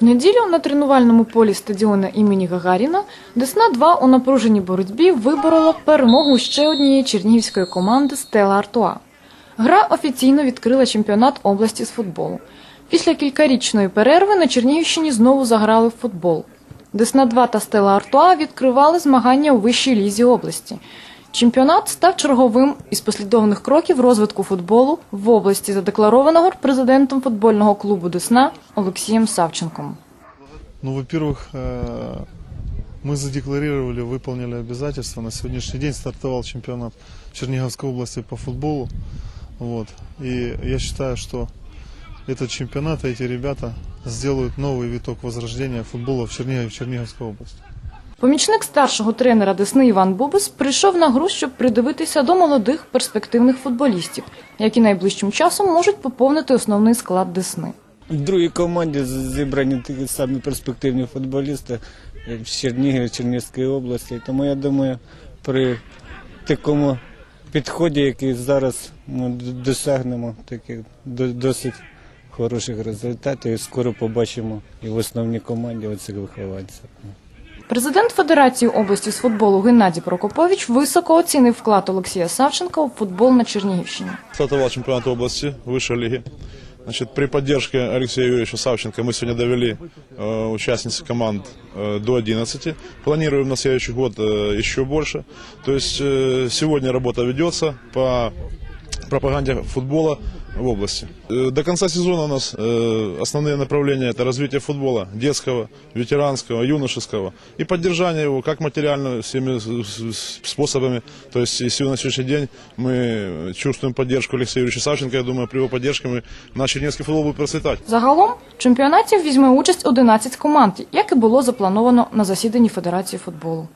В неділю на тренувальному полі стадіону імені Гагаріна Десна 2 у напруженій боротьбі виборола перемогу ще однієї чернігівської команди Стела Артуа. Гра офіційно відкрила чемпіонат області з футболу. Після кількарічної перерви на Чернігівщині знову заграли в футбол. Десна 2 та Стела Артуа відкривали змагання у вищій лізі області. Чемпіонат став черговим із послідовних кроків розвитку футболу в області, задекларованого президентом футбольного клубу Десна Олексієм Савченком. Ну, во-первых, э, мы задекларировали, выполнили обязательства. На сегодняшний день стартовал чемпионат Черниговской области по футболу. Вот. И я считаю, что этот чемпионат, и эти ребята сделают новый виток возрождения футбола в Чернигове, в Черниговской области. Помічник старшого тренера Десни Іван Бубис прийшов на гру, щоб придивитися до молодих перспективних футболістів, які найближчим часом можуть поповнити основний склад Десни. В другій команді зібрані такі самі перспективні футболісти з Чернігів, Чернігівської області. Тому я думаю, при такому підході, який зараз ми досягнемо таких до- досить хороших результатів, і скоро побачимо і в основній команді оцих вихованців. Президент Федерації області з футболу Геннадій Прокопович високо оцінив вклад Олексія Савченка у футбол на Чернігівщині. стартовал чемпионат области высшей лиги. Значит, при поддержке Алексея Юрьевича Савченко мы сегодня довели э, участниц команд э, до 11. Планируем на следующий год э, еще больше. То есть э, сегодня работа ведется по пропаганде футбола в области. Э, До конца сезона у нас э, основные направления это развитие футбола детского, ветеранского, юношеского и поддержание его как материально всеми с- с- способами. То есть если на сегодняшний день мы чувствуем поддержку Алексея Юрьевича Савченко, я думаю, при его поддержке мы, наш чернецкий футбол будет процветать. Загалом в чемпіонаті візьме участь 11 команд, як і було заплановано на засіданні Федерації футболу.